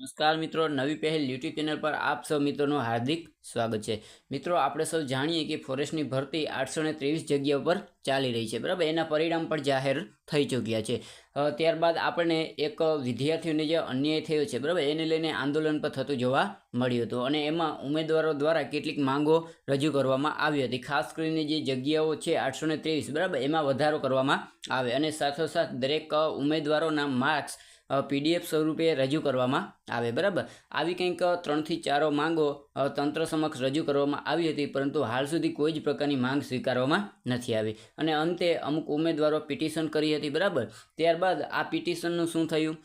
નમસ્કાર મિત્રો, નવી પહેલ યુટ્યુબ ચેનલ પર આપ સૌ મિત્રોનું હાર્દિક સ્વાગત છે. મિત્રો, આપણે સૌ જાણીએ કે ફોરેસ્ટની ભરતી આઠસો ને ત્રેવીસ જગ્યા પર ચાલી રહી છે, બરાબર? એના પરિણામ પણ જાહેર થઈ ચૂક્યા છે. ત્યારબાદ આપણને એક વિદ્યાર્થીઓને જે અન્યાય થયો છે, બરાબર? એને લઈને આંદોલન પણ થતું જોવા મળ્યું હતું અને એમાં ઉમેદવારો દ્વારા કેટલીક માંગો રજૂ કરવામાં આવી હતી. ખાસ કરીને જે જગ્યાઓ છે આઠસો ને ત્રેવીસ, બરાબર? એમાં વધારો કરવામાં આવે અને સાથોસાથ દરેક ઉમેદવારોના માર્ક્સ પીડીએફ સ્વરૂપે રજૂ કરવામાં આવે, બરાબર? આવી કંઈક ત્રણથી ચારો માંગો તંત્ર સમક્ષ રજૂ કરવામાં આવી હતી, પરંતુ હાલ સુધી કોઈ જ પ્રકારની માંગ સ્વીકારવામાં નથી આવી. અને અંતે અમુક ઉમેદવારો પિટિશન કરી હતી, બરાબર? ત્યારબાદ આ પિટિશનનું શું થયું?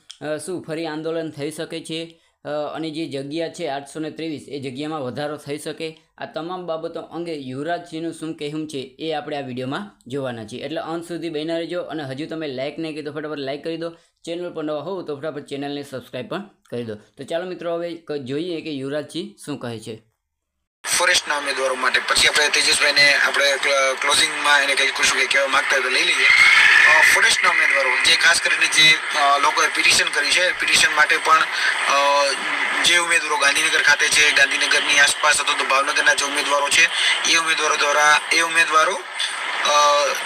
શું ફરી આંદોલન થઈ શકે છે? અને જે જગ્યા છે આઠસો ને ત્રેવીસ, એ જગ્યામાં વધારો થઈ શકે? આ તમામ બાબતો અંગે યુવરાજસિંહનું શું કહેવું છે એ આપણે આ વિડીયોમાં જોવાના છીએ. એટલે અંત સુધી બહેના રહેજો અને હજુ તમે લાઇક નહીં કીધો, ફટાફટ લાઇક કરી દો. ચેનલ પર નવા હોવ તો ફટાફટ ચેનલને સબસ્ક્રાઈબ પણ કરી દો. તો ચાલો મિત્રો, હવે જોઈએ કે યુવરાજસિંહ શું કહે છે. ફોરેસ્ટના ઉમેદવારો માટે પછી આપણે તેજસભાઈને આપણે ક્લોઝિંગમાં એને કંઈ કશું કંઈ કહેવા માગતા હોય તો લઈ લઈએ. ફોરેસ્ટના ઉમેદવારો, જે ખાસ કરીને જે લોકોએ પિટિશન કરી છે, પિટિશન માટે પણ જે ઉમેદવારો ગાંધીનગર ખાતે છે, ગાંધીનગરની આસપાસ અથવા તો ભાવનગરના જે ઉમેદવારો છે, એ ઉમેદવારો દ્વારા, એ ઉમેદવારો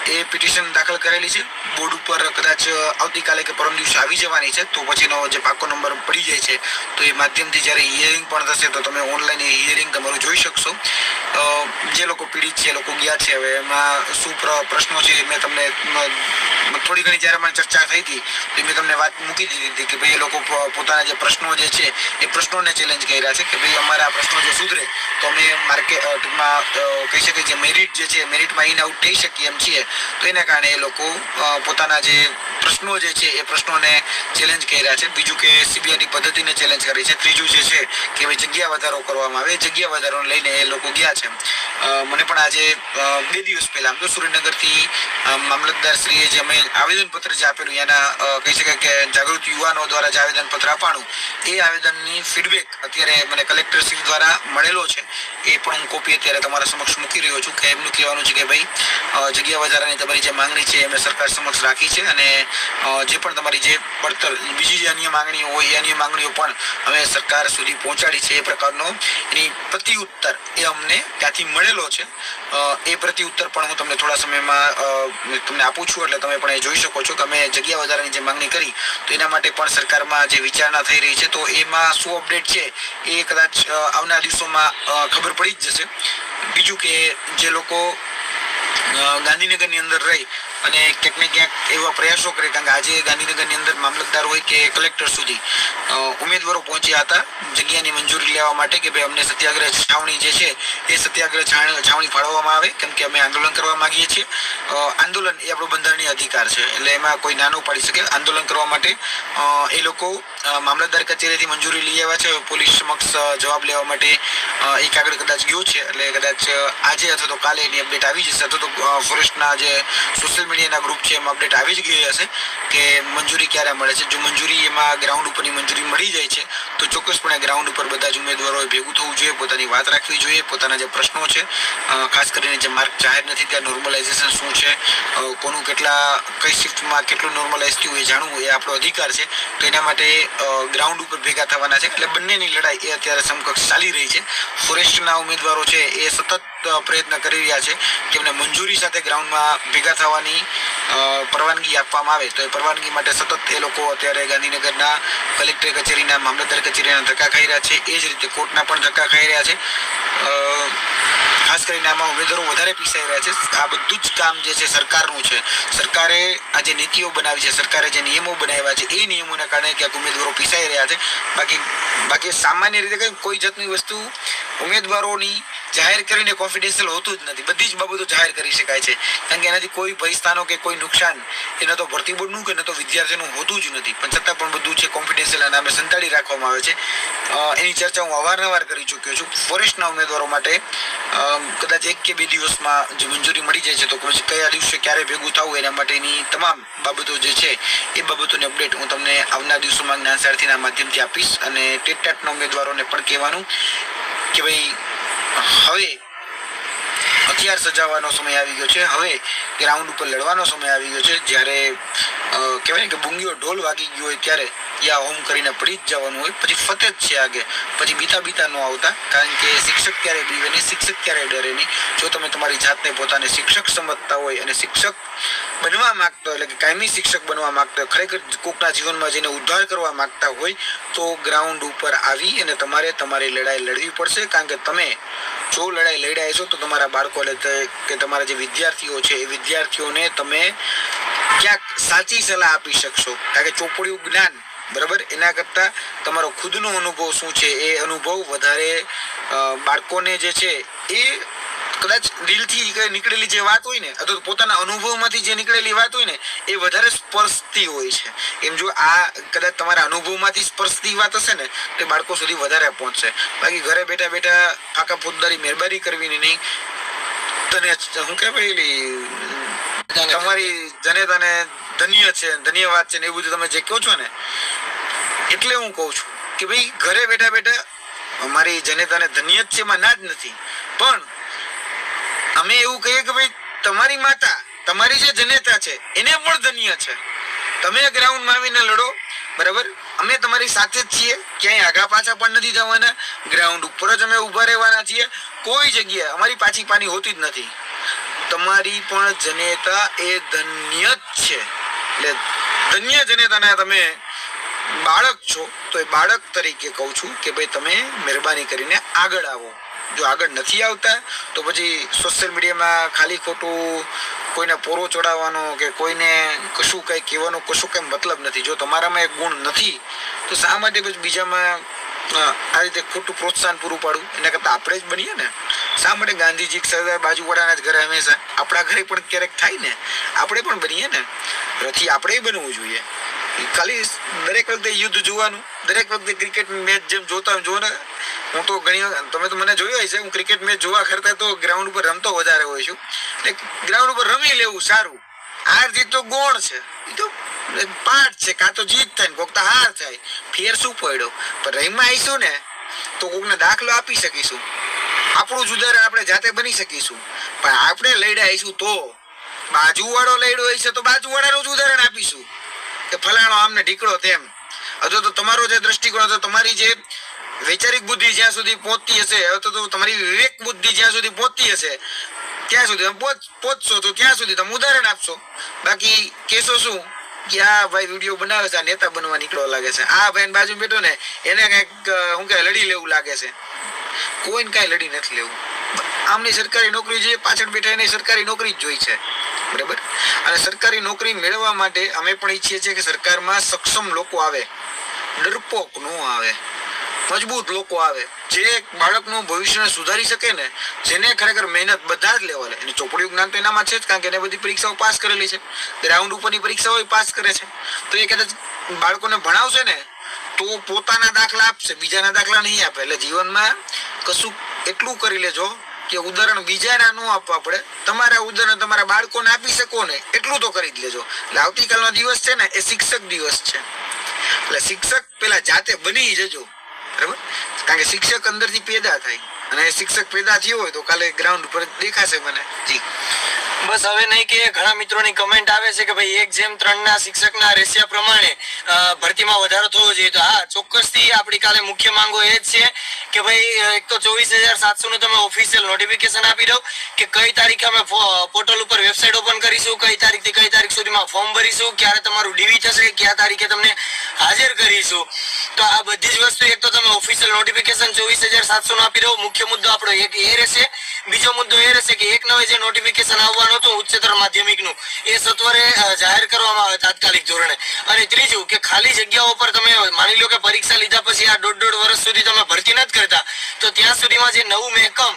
એ પિટિશન દાખલ કરેલી છે. બોર્ડ ઉપર કદાચ આવતીકાલે કે પરમ દિવસે આવી જવાની છે. તો પછીનો જે પાકો નંબર પડી જાય છે, તો એ માધ્યમથી જ્યારે હિયરિંગ પણ થશે, તો તમે ઓનલાઈન એ હિયરિંગ તમારું જોઈ શકશો. જે લોકો પીડિત છે, એ લોકો ગયા છે. હવે એમાં શું પ્ર- પ્રશ્નો છે મેં તમને થોડી ઘણી જ્યારે મને ચર્ચા થઈ હતી તો મેં તમને વાત મૂકી દીધી હતી કે ભાઈ એ લોકો પોતાના જે પ્રશ્નો જે છે, એ પ્રશ્નોને ચેલેન્જ કર્યા છે કે ભાઈ અમારા આ પ્રશ્નો જો સુધરે, તો અમે માર્કેટ ટૂંકમાં કહી શકીએ જે મેરિટ જે છે મેરિટમાં ઇન આઉટ થઈ શકીએ એમ છીએ. તો એના કારણે એ લોકો પોતાના જે પ્રશ્નો જે છે, એ પ્રશ્નોને ચેલેન્જ કર્યા છે. બીજું કે સીબીઆઈની પદ્ધતિને ચેલેન્જ કરી છે. ત્રીજું જે છે કે ભાઈ જગ્યા વધારો કરવામાં આવે. જગ્યા વધારો લઈને એ લોકો ગયા છે. મને પણ આજે બે દિવસ પહેલા, આમ તો સુરેન્દ્રનગરથી મામલતદારશ્રીએ મામલતદાર શ્રીએ જે અમે આવેદનપત્ર જે આપેલું, એના કહી શકાય કે જાગૃત યુવાનો દ્વારા જે આવેદનપત્ર આપવાનું, એ આવેદનની ફીડબેક અત્યારે મને કલેક્ટર શ્રી દ્વારા મળેલો છે. એ પણ હું કોપી અત્યારે તમારા સમક્ષ મૂકી રહ્યો છું, કે એમનું કહેવાનું છે કે ભાઈ જગ્યા વધારાની તમારી જે માંગણી છે અમે સરકાર સમક્ષ રાખી છે અને જે પણ તમારી જે પડતર, બીજી જે અન્ય માંગણીઓ હોય, એ અન્ય માંગણીઓ પણ અમે સરકાર સુધી પહોંચાડી છે એ પ્રકારનો એની પ્રતિઉત્તર એ અમને ત્યાંથી મળેલો છે. એ પ્રતિ ઉત્તર પણ હું તમને થોડા સમયમાં તમને આપું છું, એટલે તમે પણ એ જોઈ શકો છો કે અમે જગ્યા વધારાની જે માંગણી કરી, તો એના માટે પણ સરકારમાં જે વિચારણા થઈ રહી છે, તો એમાં શું અપડેટ છે, એ કદાચ આવનાર દિવસોમાં ખબર પડી જ જશે. બીજું કે જે લોકો ગાંધીનગરની અંદર રહી અને ક્યાંક ને ક્યાંક એવા પ્રયાસો કરે કારણ કે આજે ગાંધીનગરની અંદર મામલતદાર હોય કે કલેક્ટર સુધી ઉમેદવારો પહોંચ્યા હતા જગ્યાની મંજૂરી લેવા માટે કે ભાઈ અમને સત્યાગ્રહ છાવણી જે છે એ સત્યાગ્રહ છાવણી ફાળવવામાં આવે, કેમ કે અમે આંદોલન કરવા માંગીએ છીએ. આંદોલન એ આપણો બંધારણીય અધિકાર છે. એટલે એમાં કોઈ નાનું પાડી શકે. આંદોલન કરવા માટે એ લોકો મામલતદાર કચેરીથી મંજૂરી લઈ આવ્યા છે. પોલીસ સમક્ષ જવાબ લેવા માટે એ એક આગળ કદાચ ગયો છે. એટલે કદાચ આજે અથવા તો કાલે એની અપડેટ આવી જશે. અથવા તો ફોરેસ્ટના જે સોશિયલ મીડિયાના ગ્રુપ છે, એમાં અપડેટ આવી જ ગઈ હશે કે મંજૂરી ક્યારે મળે છે. જો મંજૂરી એમાં ગ્રાઉન્ડ ઉપરની મંજૂરી મળી જાય છે, તો ચોક્કસપણે ગ્રાઉન્ડ ઉપર બધા જ ઉમેદવારોએ ભેગું થવું જોઈએ, પોતાની વાત રાખવી જોઈએ, પોતાના જે પ્રશ્નો છે ખાસ કરીને જે માર્ક જાહેર નથી, ત્યાં નોર્મલાઇઝેશન શું છે અ, કોનું કેટલા કઈ શિફ્ટમાં કેટલું નોર્મલાઇઝ થયું એ જાણવું એ આપણો અધિકાર છે. તો એના માટે ગ્રાઉન્ડ ઉપર ભેગા થવાના છે. એટલે બંનેની લડાઈ એ અત્યારે સમકક્ષ ચાલી રહી છે. ફોરેસ્ટના ઉમેદવારો છે એ સતત પ્રયત્ન કરી રહ્યા છે કે એમને મંજૂરી સાથે ગ્રાઉન્ડમાં ભેગા થવાની પરવાનગી આપવામાં આવે તો એ પરવાનગી માટે સતત એ લોકો અત્યારે ગાંધીનગરના કલેક્ટર કચેરીના, મામલતદાર કચેરીના ધક્કા ખાઈ રહ્યા છે. એ જ રીતે કોર્ટના પણ ધક્કા ખાઈ રહ્યા છે. ખાસ કરીને આમાં ઉમેદવારો વધારે પીસાઈ રહ્યા છે. આ બધું જ કામ જે છે સરકારનું છે. સરકારે આ જે નીતિઓ બનાવી છે, સરકારે જે નિયમો બનાવ્યા છે, એ નિયમોના કારણે ક્યાંક ઉમેદવારો પીસાઈ રહ્યા છે. બાકી બાકી સામાન્ય રીતે કંઈ કોઈ જાતની વસ્તુ ઉમેદવારોની જાહેર કરીને કોન્ફિડેન્શિયલ હોતું જ નથી. બધી જ બાબતો જાહેર કરી શકાય છે. કારણ કે એનાથી કોઈ ભયસ્થાનો કે કોઈ નુકસાન એ ન તો ભરતી બોર્ડનું કે ન તો વિદ્યાર્થીનું હોતું જ નથી. પણ છતાં પણ બધું છે કોન્ફિડેન્શિયલ નામે સંતાડી રાખવામાં આવે છે. એની ચર્ચા હું અવારનવાર કરી ચૂક્યો છું. ફોરેસ્ટના ઉમેદવારો માટે કદાચ એક કે બે દિવસમાં જે મંજૂરી મળી જાય છે તો કયા દિવસે ક્યારે ભેગું થવું એના માટેની તમામ બાબતો જે છે એ બાબતોની અપડેટ હું તમને આવનાર દિવસોમાં જ્ઞાન સારથીના માધ્યમથી આપીશ. અને ટેટટાટના ઉમેદવારોને પણ કહેવાનું કે ભાઈ હવે હથિયાર સજાવવાનો સમય આવી ગયો છે. હવે ગ્રાઉન્ડ ઉપર લડવાનો સમય આવી ગયો છે. જ્યારે કહેવાય ને કે બુંગીઓ ઢોલ વાગી ગયો હોય ત્યારે યા હોમ કરીને પડી જ જવાનું હોય. પછી ફતે જ છે આગે. પછી બીતા બીતા ન આવતા. કારણ કે શિક્ષક ક્યારે બીવે નહીં, શિક્ષક ક્યારે ડરે નહીં. જો તમે તમારી જાતને પોતાને શિક્ષક સમજતા હોય અને શિક્ષક બનવા માગતો એટલે કે કાયમી શિક્ષક બનવા માગતો હોય, ખરેખર કોકના જીવનમાં જઈને ઉદ્ધાર કરવા માગતા હોય, તો ગ્રાઉન્ડ ઉપર આવી અને તમારે તમારી લડાઈ લડવી પડશે. કારણ કે તમે જો લડાઈ લડ્યા છો તો તમારા બાળકો એટલે કે તમારા જે વિદ્યાર્થીઓ છે, એ વિદ્યાર્થીઓને તમે ક્યાંક સાચી સલાહ આપી શકશો. કારણ કે ચોપડિયું જ્ઞાન, બરાબર? એના કરતાં તમારો ખુદનો અનુભવ શું છે? એ અનુભવ વધારે બાળકોને જે છે, એ કદાચ દિલથી નીકળેલી જે વાત હોય ને, અથવા પોતાના અનુભવમાંથી જે નીકળેલી વાત હોય ને, એ વધારે સ્પર્શતી હોય છે. એમ જો આ કદાચ તમારા અનુભવમાંથી સ્પર્શતી વાત હશે ને, તો બાળકો સુધી વધારે પહોંચશે. બાકી ઘરે બેઠા બેઠા ફાકા ફોજદારી મહેરબાની કરવી નહીં. તને હું કે તમારી જનેતાને ધન્ય છે, ધન્યવાદ છે ને એવું બધું તમે જે કહો છો ને, એટલે હું કહું છું કે ભાઈ, ઘરે બેઠા બેઠા અમારી જનેતાને ધન્ય છે એમાં ના જ નથી. પણ અમે એવું કહીએ કે ભાઈ, તમારી માતા, તમારી જે જનેતા છે, એને પણ ધન્ય છે. તમે ગ્રાઉન્ડમાં આવીને લડો, બરાબર? અમે તમારી સાથે જ છીએ, ક્યાંય આગા પાછા પણ નથી જવાના. ગ્રાઉન્ડ ઉપર જ અમે ઊભા રહેવાના છીએ. કોઈ જગ્યાએ અમારી પાછી પાની હોતી જ નથી. તમારી પણ જનેતા એ ધન્ય જ છે. એટલે ધન્ય જનેતાના તમે બાળક છો, તો એ બાળક તરીકે કહું છું કે ભાઈ તમે મહેરબાની કરીને આગળ આવો. જો આગળ નથી આવતા, તો પછી સોશિયલ મીડિયામાં ખાલી ખોટું કોઈને પોરો ચડાવવાનો કે કોઈને કશું કંઈ કહેવાનો કશું કંઈ મતલબ નથી. જો તમારામાં એ ગુણ નથી, તો શા માટે બીજામાં આ રીતે ખોટું પ્રોત્સાહન પૂરું પાડવું. એના કરતાં આપણે જ બનીએ ને. શા માટે ગાંધીજી સરદાર બાજુવાળાના જ ઘરે હંમેશા? આપણા ઘરે પણ ક્યારેક થાય ને. આપણે પણ બનીએ ને. રથી આપણે બનવું જોઈએ. ખાલી દરેક વખતે યુદ્ધ જોવાનું, દરેક વખતે ક્રિકેટ મેચ જેમ જોતા જો ને હું તો ઘણી તમે તો મને જોયો હશે, હું ક્રિકેટ મેચ જોવા કરતા તો ગ્રાઉન્ડ ઉપર રમતો વધારે હોય છું. એટલે ગ્રાઉન્ડ ઉપર રમી લેવું સારું. હાર જીત તો ગોળ છે. એ તો પાઠ છે, કાં તો જીત થાય કોક તો હાર થાય. ફેર શું પડ્યો? પણ રહીમાં આવીશું ને, તો કોકને દાખલો આપી શકીશું. આપણું જ ઉદાહરણ આપણે જાતે બની શકીશું. પણ આપણે લડ્યા આવીશું તો, બાજુવાળો લડ્યો હશે તો બાજુવાળાનું જ ઉદાહરણ આપીશું. કે ફલાણો આમને ઢીકળો તેમ. અથવા તો તમારો જે દ્રષ્ટિકોણ હતો, તમારી જે વૈચારિક બુદ્ધિ જ્યાં સુધી પહોંચતી હશે અથવા તો તમારી વિવેક બુદ્ધિ જ્યાં સુધી પહોંચતી હશે ત્યાં સુધી? તમે પહોંચશો તો ત્યાં સુધી? તમે ઉદાહરણ આપશો. બાકી કેસો શું? કે આ ભાઈ વીડિયો બનાવે છે, આ નેતા બનવા નીકળો લાગે છે. આ ભાઈ બાજુ બેઠો ને, એને કંઈક હું કહે લડી લેવું લાગે છે. કોઈને કાંઈ લડી નથી લેવું. આમની સરકારી નોકરી જોઈએ પાછળ બેઠા એને સરકારી નોકરી જ જોઈ છે. બરાબર? અને સરકારી નોકરી મેળવવા માટે અમે પણ ઈચ્છીએ છીએ કે સરકારમાં સક્ષમ લોકો આવે. ડરપોક નો આવે. મજબૂત લોકો આવે, જે બાળકનું ભવિષ્યને સુધારી શકે ને, જેને ખરેખર મહેનત બધા જ લેવલે અને ચોપડીયું જ્ઞાન તો એનામાં છે જ, કારણ કે એને બધી પરીક્ષાઓ પાસ કરેલી છે. ગ્રાઉન્ડ ઉપરની પરીક્ષાઓ પાસ કરે છે. તો એ કદાચ બાળકોને ભણાવશે ને, તો પોતાના દાખલા આપશે, બીજાના દાખલા નહીં આપે. એટલે જીવનમાં કશું એટલું કરી લેજો કે ઉદાહરણ બીજાના ન આપવા પડે. તમારા ઉદાહરણ તમારા બાળકોને આપી શકો ને, એટલું તો કરી જ લેજો. એટલે આવતીકાલનો દિવસ છે ને, એ શિક્ષક દિવસ છે. એટલે શિક્ષક પેલા જાતે બની જજો. બરાબર? કારણ કે શિક્ષક અંદરથી પેદા થાય. અને શિક્ષક પેદા થયો હોય તો કાલે ગ્રાઉન્ડ ઉપર દેખાશે મને. જી. બસ હવે નહીં કે ઘણા મિત્રોની કમેન્ટ આવે છે કે ભાઈ એક જેમ ત્રણ ના શિક્ષકના રેશિયા પ્રમાણે ભરતીમાં વધારો થવો જોઈએ. તો હા, ચોક્કસથી આપણી કાલે મુખ્ય માંગો એ જ છે કે ભાઈ એક તો ચોવીસ હજાર સાતસો નું તમે ઓફિશિયલ નોટિફિકેશન આપી દો કે કઈ તારીખે અમે પોર્ટલ ઉપર વેબસાઇટ ઓપન કરીશું, કઈ તારીખથી કઈ તારીખ સુધીમાં ફોર્મ ભરીશું, ક્યારે તમારું ડીવી થશે, કયા તારીખે તમને હાજર કરીશું. તો આ બધી જ વસ્તુ એક તો તમે ઓફિશિયલ નોટિફિકેશન ચોવીસ હજાર સાતસો નું આપી દો મુખ્ય મુદ્દો આપણો એક એ રહેશે. બીજો મુદ્દો એ રહેશે કે એક નવે જે નોટિફિકેશન આવવાનું હતું ઉચ્ચતર માધ્યમિકનું. એ સત્વરે જાહેર કરવામાં આવે તાત્કાલિક ધોરણે. અને ત્રીજું કે ખાલી જગ્યાઓ પર તમે માની લો કે પરીક્ષા લીધા પછી આ દોઢ દોઢ વર્ષ સુધી તમે ભરતી નથી કરતા, તો ત્યાં સુધીમાં જે નવું મહેકમ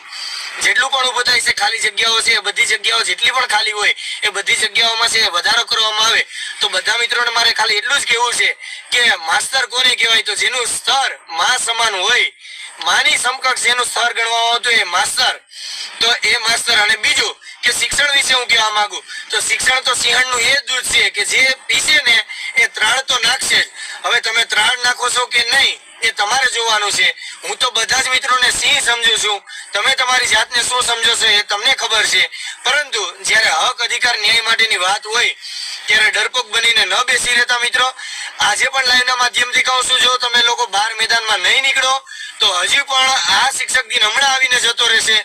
જેટલું પણ ઉભું થાય છે, ખાલી જગ્યાઓ છે, એ બધી જગ્યાઓ જેટલી પણ ખાલી હોય, એ બધી જગ્યાઓમાં છે વધારો કરવામાં આવે. તો બધા મિત્રોને મારે ખાલી એટલું જ કહેવું છે કે માસ્તર કોને કહેવાય? તો જેનું સ્તરમાં સમાન હોય, માની સમકક્ષ જેનું સ્તર ગણવામાં આવતું એ માસ્તર. તો એ માસ્તર અને બીજું કે શિક્ષણ વિશે હું કહેવા માંગુ? તો શિક્ષણ તો સિંહણનું એ દૂધ છે કે જે પીશે ને એ ત્રાણ તો નાખશે જ. હવે તમે ત્રાણ નાખો છો કે નહીં, એ તમારે જોવાનું છે. હું તો બધા જ મિત્રોને સિંહ સમજુ છું. તમે તમારી જાતને શું સમજો છો એ તમને ખબર છે. પરંતુ જ્યારે હક અધિકાર ન્યાય માટેની વાત હોય, ત્યારે ડરપોક બનીને ન બેસી રહેતા મિત્રો. આજે પણ લાઈવના માધ્યમથી કહું છું, જો તમે લોકો બહાર મેદાનમાં નહીં નીકળો તો હજુ પણ આ શિક્ષક દિન હમણાં આવીને જતો રહેશે.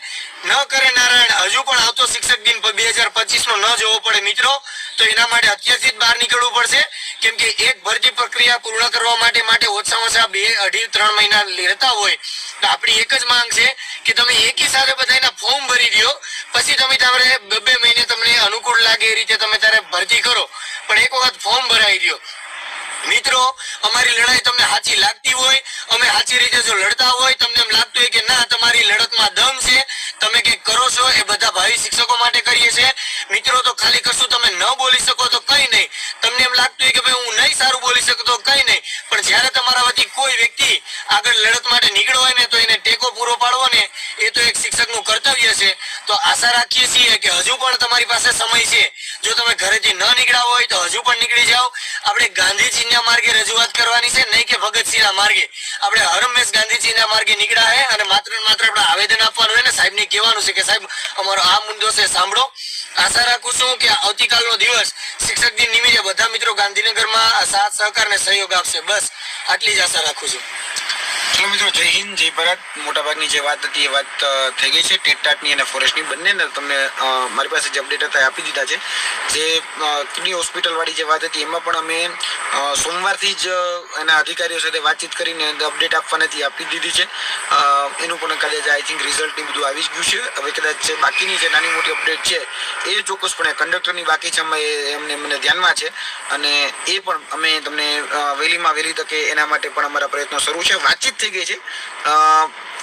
ન કરે નારાયણ, હજુ પણ આવતો શિક્ષક દિન બે હજાર પચીસ નો ન જોવો પડે મિત્રો. તો એના માટે અત્યારથી જ બહાર નીકળવું પડશે. કેમ કે એક ભરતી પ્રક્રિયા પૂર્ણ કરવા માટે માટે ઓછામાં ઓછા બે, અઢી, ત્રણ મહિના લેતા હોય. તો આપણી એક જ માંગ છે કે તમે એકી સાથે બધાના ફોર્મ ભરી દો પછી તમે તમારે બે બે મહિને તમને અનુકૂળ લાગે એ રીતે તમે ત્યારે ભરતી કરો. પણ એક વખત ફોર્મ ભરાઈ દો મિત્રો, અમારી લડાઈ તમને સાચી લાગતી હોય, અમે સાચી રીતે જો લડતા હોય, તમને એમ લાગતું હોય કે ના, તમારી લડતમાં દમ છે. તમે કંઈક કરો છો એ બધા ભાવિ શિક્ષકો માટે કરીએ છીએ. મિત્રો, તો ખાલી કશું તમે ન બોલી શકો તો કઈ નહીં. તમને એમ લાગતું હોય કે ભાઈ હું નહીં સારું બોલી શકતો, કઈ નહીં. પણ જ્યારે તમારા વતી કોઈ વ્યક્તિ આગળ લડત માટે નીકળ્યો હોય ને, તો એને ટેકો પૂરો પાડવો ને, એ તો એક શિક્ષકનું કર્તવ્ય છે. તો આશા રાખીએ છીએ કે હજુ પણ તમારી પાસે સમય છે. જો તમે ઘરેથી ન નીકળ્યા હોય, તો હજુ પણ નીકળી જાઓ. આપણે ગાંધીજીના માર્ગે રજૂઆત કરવાની છે, નહીં કે ભગતસિંહના માર્ગે. આપણે હરમેશ ગાંધીજીના માર્ગે નીકળ્યા છે અને માત્ર માત્ર આપણે આવેદન આપવાનું હોય ને, સાહેબને કહેવાનું છે કે સાહેબ, અમારો આ મુદ્દો છે, સાંભળો. આશા રાખું છું કે આવતીકાલનો દિવસ શિક્ષક દિન નિમિત્તે બધા મિત્રો ગાંધીનગરમાં સાથ, સહકાર ને સહયોગ આપશે. બસ, આટલી જ આશા રાખું છું. ચલો મિત્રો, જય હિન્દ, જય ભારત. મોટાભાગની જે વાત હતી એ વાત થઈ ગઈ છે. ટેટટાટની અને ફોરેસ્ટની બંનેને તમને મારી પાસે જે અપડેટ હતા આપી દીધા છે. જે કિડની હોસ્પિટલવાળી જે વાત હતી, એમાં પણ અમે સોમવારથી જ એના અધિકારીઓ સાથે વાતચીત કરીને અપડેટ આપવાનાથી આપી દીધી છે. એનું પણ કદાચ આઈ થિંક રિઝલ્ટ બધું આવી જ ગયું છે. હવે કદાચ બાકીની જે નાની મોટી અપડેટ છે, એ ચોક્કસપણે કંડક્ટરની બાકી છે અમે, એમને મને ધ્યાનમાં છે. અને એ પણ અમે તમને વહેલીમાં વહેલી તકે એના માટે પણ અમારા પ્રયત્નો શરૂ છે. વાતચીત થઈ ગઈ છે.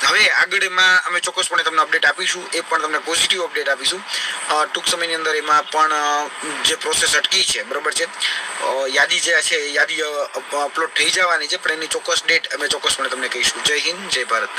હવે આગળ એમાં અમે ચોક્કસપણે તમને અપડેટ આપીશું. એ પણ તમને પોઝિટિવ અપડેટ આપીશું. ટૂંક સમયની અંદર એમાં પણ જે પ્રોસેસ અટકી છે, બરાબર છે? યાદી જે છે યાદી અપલોડ થઈ જવાની છે, પણ એની ચોક્કસ ડેટ અમે ચોક્કસપણે તમને કહીશું. જય હિન્દ, જય ભારત.